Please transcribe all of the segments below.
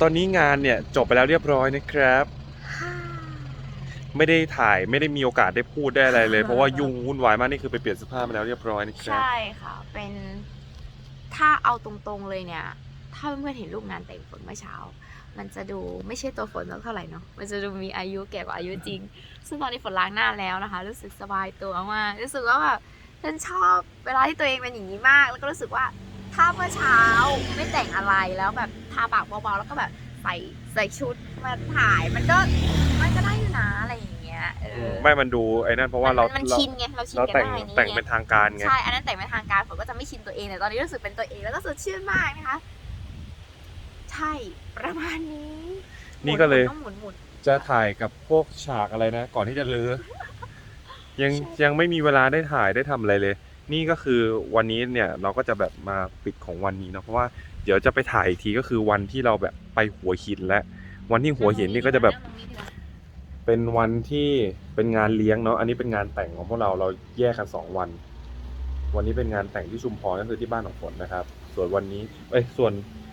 ตอนนี้งานเนี่ยจบไปแล้วเรียบร้อยนะครับ ไม่ได้ถ่ายไม่ได้มีโอกาสได้พูดได้อะไรเลย เพราะว่ายุ่งวุ่นวายมากนี่คือไปเปลี่ยนเสื้อผ้ามาแล้วเรียบร้อยนะครับ ใช่ค่ะ เป็นถ้าเอาตรงๆเลยเนี่ย ถ้าเพื่อนๆเห็นรูปงานแต่งฝนเมื่อเช้า มันจะดูไม่ใช่ตัวฝนเท่าไหร่เนาะมันจะดูมีอายุแก่กว่าอายุจริง ซึ่งตอนนี้ฝนล้างหน้าแล้วนะคะ รู้สึกสบายตัวมากรู้สึกว่าแบบฉันชอบเวลาที่ตัวเองเป็นอย่างนี้มาก แล้วก็รู้สึกว่า ถ้าเมื่อเช้าไม่แต่งอะไรแล้วแบบทาปากเบาๆแล้วก็แบบใส่ใส่ชุดมาถ่ายมันก็มันก็ได้อยู่นะอะไรอย่างเงี้ยเออไม่มันดูไอ้นั่นเพราะว่าเรานมันเราชินไงเราชินเรากับแต่งหน้าอย่างนี้แต่งไงเป็นทางการไงใช่อันนั้นแต่งเป็นทางการฝนก็จะไม่ชินตัวเองแต่ตอนนี้รู้สึกเป็นตัวเองแล้วก็สดชื่นมากนะคะใช่ประมาณนี้นี่ก็เลยหมุนๆต้องหมุนหมุนจะถ่ายกับพวกฉากอะไรนะ ก่อนที่จะลือยังยังไม่มีเวลาได้ถ่ายได้ทำอะไรเลย นี่ก็คือวันนี้เนี่ยเราก็จะแบบมาปิดของวันนี้เนาะเพราะว่าเดี๋ยวจะไปถ่ายอีกทีก็คือวันที่เราแบบไปหัวหินและ วันที่หัวหินนี่ก็จะแบบเป็นวันที่เป็นงานเลี้ยงเนาะอันนี้เป็นงานแต่งของพวกเราเราแยกกันสองวัน วันนี้เป็นงานแต่งที่ชุมพรก็คือที่บ้านของฝนนะครับ ส่วนวันนี้เอ้ยส่วน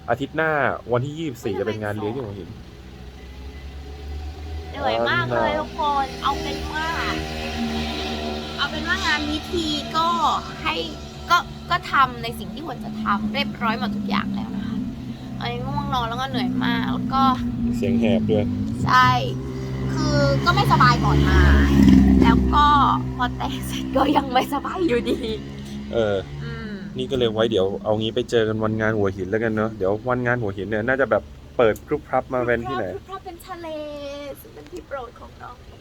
อาทิตย์หน้าวันที่ยี่สี่จะเป็นงานเลี้ยงที่หัวหินเหนื่อยมากเลยทุกคนเอาเป็นว่า เอาเป็นว่างานพิธีก็ให้ก็ก็ทำในสิ่งที่ควรจะทำเรียบร้อยหมดทุกอย่างแล้วนะคะอันนี้ง่วงนอนแล้วก็เหนื่อยมากแล้วก็เสียงแหบด้วย ใช่ คือก็ไม่สบายก่อนมา แล้วก็พอแต่งเสร็จก็ยังไม่สบายอยู่ดี เออ อืม นี่ก็เลยไว้เดี๋ยวเอางี้ไปเจอกันวันงานหัวหินแล้วกันเนาะเดี๋ยววันงานหัวหินเนี่ยน่าจะแบบเปิดพรุบพรับมาเป็นที่ไหน เพราะเป็นทะเลซึ่งเป็นที่โปรดของน้องเอง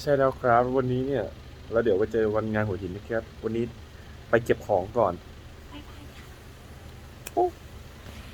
ใช่แล้วครับวันนี้เนี่ย แล้วเดี๋ยวไปเจอวันงานหัวหินนะครับ วันนี้ไปเก็บของก่อนบ๊ายบายค่ะ